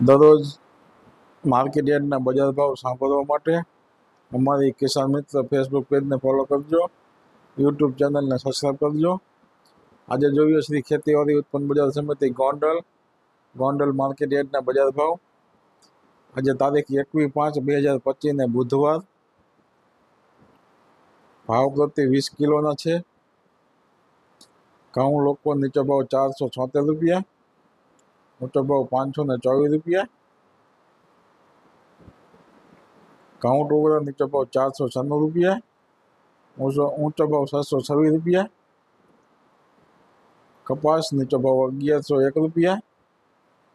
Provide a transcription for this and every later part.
દરરોજ માર્કેટ યાર્ડના બજાર ભાવ સાંભળવા માટે અમારી કિસાન મિત્ર ફેસબુક પેજને ફોલો કરજો યુટ્યુબ ચેનલને સબસ્ક્રાઈબ કરજો આજે જોઈએ શ્રી ખેતીવાડી ઉત્પન્ન બજાર સમિતિ ગોંડલ ગોંડલ માર્કેટ યાર્ડના બજાર ભાવ આજે તારીખ એકવીસ પાંચ બે હજાર પચીસને બુધવાર ભાવ પ્રતિ વીસ કિલોના છે ઘઉં લોકો નીચો ભાવ ચારસો છોતેર રૂપિયા ઊંચો ભાવ પાંચસો ને ચોવીસ રૂપિયા ઘઉં ટોકરા નીચો ભાવ ચારસો છન્નું રૂપિયા ઊંચો ઊંચો ભાવ છસો છવ્વીસ રૂપિયા કપાસ નીચો ભાવ અગિયારસો એક રૂપિયા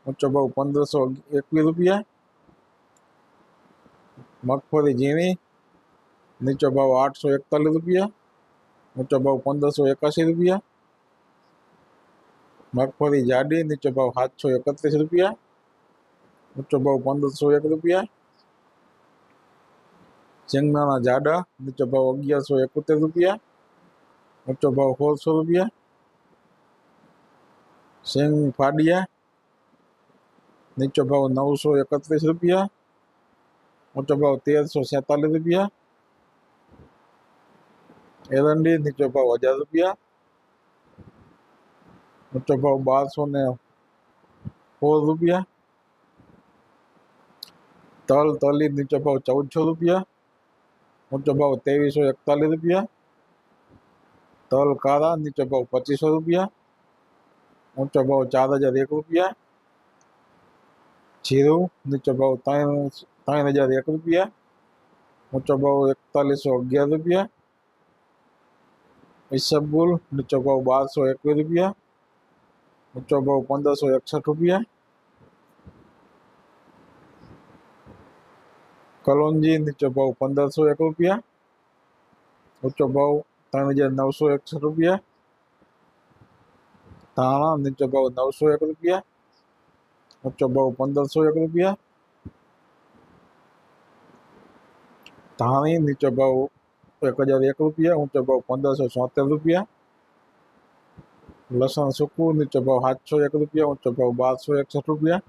ઊંચો ભાવ પંદરસો એકવીસ રૂપિયા મગફળી ઝીણી નીચો ભાવ આઠસો એકતાલીસ રૂપિયા ઊંચો ભાવ પંદરસો એકાસી રૂપિયા મગફળી જાડી નીચો ભાવ સાતસો એકત્રીસ રૂપિયા ઊંચો ભાવ પંદરસો એક રૂપિયા શેંગદાણા જાડા નીચો ભાવ અગિયારસો એકોતેર રૂપિયા ઊંચો ભાવ સોળસો રૂપિયા શેંગ ફાડિયા નીચો ભાવ નવસો એકત્રીસ રૂપિયા ઊંચો ભાવ તેરસો સેતાલીસ રૂપિયા એરંડી નીચો ભાવ હજાર રૂપિયા ઊંચો ભાવ બારસો ને સોળ રૂપિયા તલ તલી નીચો ભાવ ચૌદસો રૂપિયા ઊંચો ભાવ ત્રેવીસો એકતાલીસ રૂપિયા તલ કાળા નીચો ભાવ પચીસો રૂપિયા ઊંચો ભાવ ચાર હજાર એક રૂપિયા જીરું નીચો ભાવ ત્રણ ત્રણ હજાર એક રૂપિયા ઊંચો ભાવ એકતાલીસો અગિયાર રૂપિયા ઈસબગુલ નીચો ભાવ બારસો એકવીસ રૂપિયા ઊંચો ભાવ પંદરસો એકસઠ રૂપિયા કલોંજી નીચો ભાવ પંદરસો એક રૂપિયા ઊંચો ભાવ ત્રણ હજાર નવસો એકસઠ રૂપિયા ધાણા નીચો ભાવ નવસો એક રૂપિયા ઊંચો ભાવ પંદરસો એક રૂપિયા ધાણી નીચો ભાવ એક હજાર એક રૂપિયા ઊંચો ભાવ પંદરસો છોતેર રૂપિયા લસણ સૂકું નીચો ભાવ સાતસો એક રૂપિયા ઊંચો ભાવ બારસો એકસઠ રૂપિયા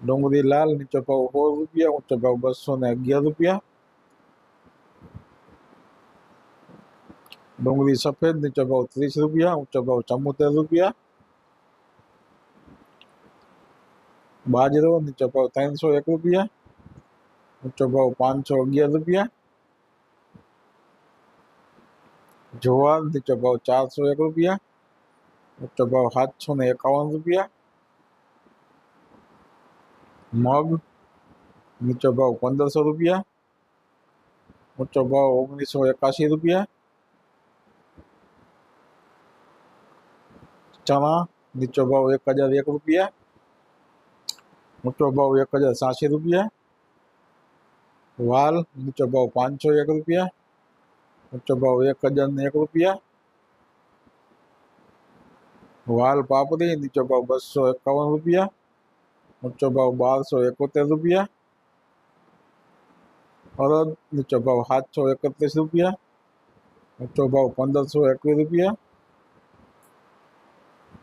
ડુંગળી લાલ નીચો ભાવ સોળ રૂપિયા ઊંચો ભાવ બસો ને અગિયાર રૂપિયા ડુંગળી સફેદ નીચો ભાવ ત્રીસ રૂપિયા ઊંચો ભાવ ચુમ્મોતેર રૂપિયા બાજરો નીચો ભાવ ત્રણસો એક રૂપિયા ઊંચો ભાવ પાંચસો અગિયાર રૂપિયા જુવાર નીચો ભાવ ચારસો એક રૂપિયા ઊંચો ભાવ સાતસો ને એકાવન રૂપિયા મગ નીચો ભાવ પંદરસો રૂપિયા ઊંચો ભાવ ઓગણીસો એકાસી રૂપિયા ચણા નીચો ભાવ એક હજાર એક રૂપિયા ઊંચો ભાવ એક હજાર સાસી રૂપિયા વાલ નીચો ભાવ પાંચસો એક રૂપિયા ઊંચો ભાવ એક હજાર ને એક રૂપિયા વાલ પાપડી નીચો ભાવ બસો એકાવન રૂપિયા ઊંચો ભાવ બારસો એકોતેર રૂપિયા અડદ નીચો ભાવ સાતસો એકત્રીસ રૂપિયા ઊંચો ભાવ પંદરસો એકવીસ રૂપિયા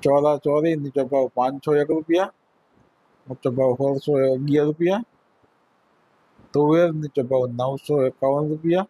ચોરા ચોરી નીચો ભાવ પાંચસો એક રૂપિયા ઊંચો ભાવ સોળસો અગિયાર રૂપિયા તુવેર નીચો ભાવ નવસો એકાવન રૂપિયા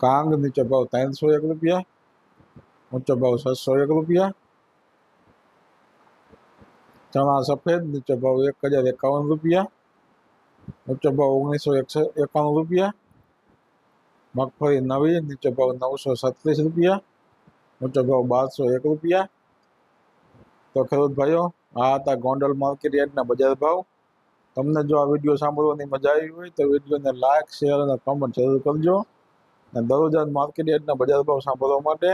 કાંગ નીચો ભાવ ત્રણસો એક રૂપિયા ઊંચો ભાવ છસો એક રૂપિયા ચણા સફેદ નીચો ભાવ એક હજાર એકાવન રૂપિયા ઊંચો ભાવ ઓગણીસો એકસઠ એકાણું રૂપિયા મગફળી નવી નીચો ભાવ નવસો છત્રીસ રૂપિયા ઊંચો ભાવ બારસો એક રૂપિયા તો ખેડૂત ભાઈઓ આ હતા ગોંડલ માર્કેટ યાર્ડના બજાર ભાવ તમને જો આ વિડીયો સાંભળવાની મજા આવી હોય તો વિડીયોને લાઇક શેર અને કમેન્ટ જરૂર કરજો અને દરરોજ માર્કેટ યાર્ડના બજાર ભાવ સાંભળવા માટે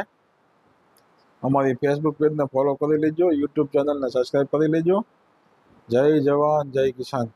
અમારી ફેસબુક પેજને ફોલો કરી લેજો યુટ્યુબ ચેનલને સબસ્ક્રાઈબ કરી લેજો. જય જવાન, જય કિસાન.